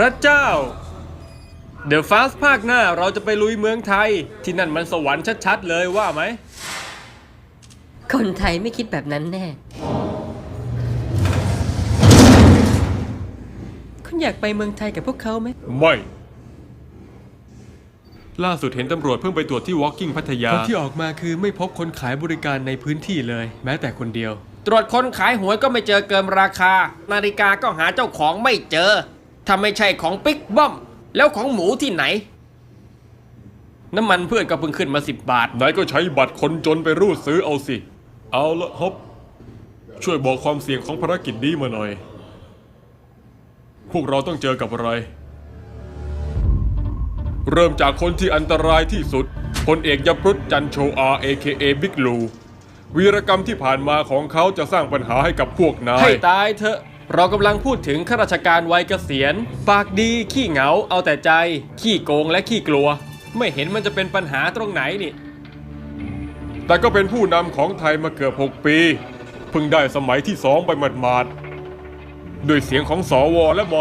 ระเจ้า เดี๋ยวฟาสภาคหน้าเราจะไปลุยเมืองไทย ที่นั่นมันสวรรค์ชัดๆเลยว่าไหม คนไทยไม่คิดแบบนั้นแน่ คุณอยากไปเมืองไทยกับพวกเขาไหม ไม่ ล่าสุดเห็นตำรวจเพิ่งไปตรวจที่ Walking พัทยา ผลที่ออกมาคือไม่พบคนขายบริการในพื้นที่เลย แม้แต่คนเดียว ตรวจคนขายหวยก็ไม่เจอเกินราคา นาฬิกาก็หาเจ้าของไม่เจอ ถ้าไม่ใช่ของปิ๊กบ้อม แล้วของหมูที่ไหน น้ำมันเพื่อนก็เพิ่งขึ้นมา10บาท นายก็ใช้บัตรคนจนไปรูดซื้อเอาสิ เอาละฮบช่วยบอกความเสี่ยงของภารกิจนี้มาหน่อย พวกเราต้องเจอกับอะไร เริ่มจากคนที่อันตรายที่สุดพลเอกยพรุษจันโชอา AKA บิ๊กลู วีรกรรมที่ผ่านมาของเขาจะสร้างปัญหาให้กับพวกนาย ให้ตายเถอะ เรากำลังพูดถึงข้าราชการวัยเกษียณ ปากดีขี้เหงาเอาแต่ใจ ขี้โกงและขี้กลัว ไม่เห็นมันจะเป็นปัญหาตรงไหนนี่ แต่ก็เป็นผู้นำของไทยมาเกือบ 6 ปี เพิ่งได้สมัยที่สองไปหมาดๆด้วยเสียงของสอวอและม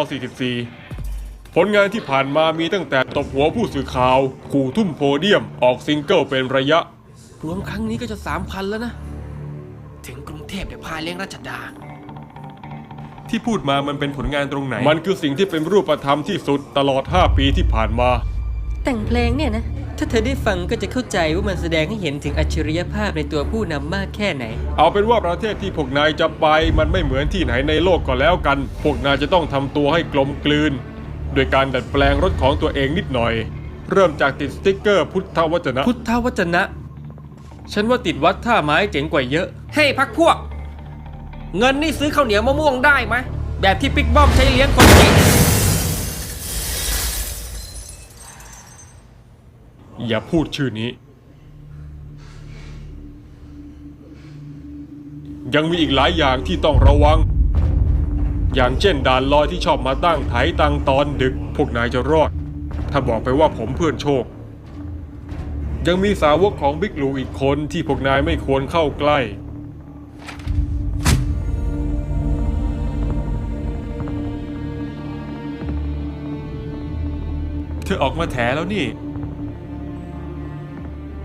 44 ผลงานที่ผ่านมามีตั้งแต่ตบหัวผู้สื่อข่าว ขู่ทุ่มโพเดียมออกซิงเกิลเป็นระยะ รวมครั้งนี้ก็จะสามพันแล้วนะ ถึงกรุงเทพเดี๋ยวพาเลี้ยงรัชดา ที่พูดมามันเป็นผลงานตรงไหน มันคือสิ่งที่เป็นรูปธรรมที่สุดตลอด 5 ปีที่ผ่านมา แต่งเพลงเนี่ยนะ ถ้าเธอได้ฟังก็จะเข้าใจว่ามันแสดงให้เห็นถึงอัจฉริยภาพในตัวผู้นำมากแค่ไหน เอาเป็นว่าประเทศที่พวกนายจะไป มันไม่เหมือนที่ไหนในโลกก็แล้วกัน พวกนายจะต้องทำตัวให้กลมกลืน โดยการดัดแปลงรถของตัวเองนิดหน่อย เริ่มจากติดสติ๊กเกอร์พุทธวจนะ พุทธวจนะ ฉันว่าติดวัดท่าไม้เจ๋งกว่าเยอะ ให้พักพวก เงินนี่ซื้อข้าวเหนียวมะม่วงได้ไหมแบบที่ปิ๊กบ้อมใช้เลี้ยงคนเก่งอย่าพูดชื่อนี้ ยังมีอีกหลายอย่างที่ต้องระวัง อย่างเช่นด่านลอยที่ชอบมาตั้งไถตังตอนดึก พวกนายจะรอด ถ้าบอกไปว่าผมเพื่อนโชค ยังมีสาวกของบิ๊กลูอีกคนที่พวกนายไม่ควรเข้าใกล้ เธอออกมาแถแล้วนี่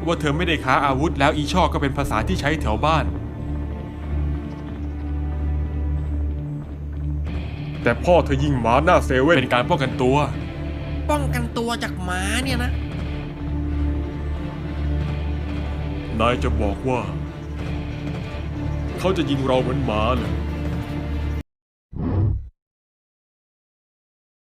ว่าเธอไม่ได้ค้าอาวุธแล้วอีช่อก็เป็นภาษาที่ใช้แถวบ้าน แต่พ่อเธอยิงหมาหน้าเซเว่นเป็นการป้องกันตัว ป้องกันตัวจากหมาเนี่ยนะ นายจะบอกว่า เขาจะยิงเราเหมือนหมาเหรอ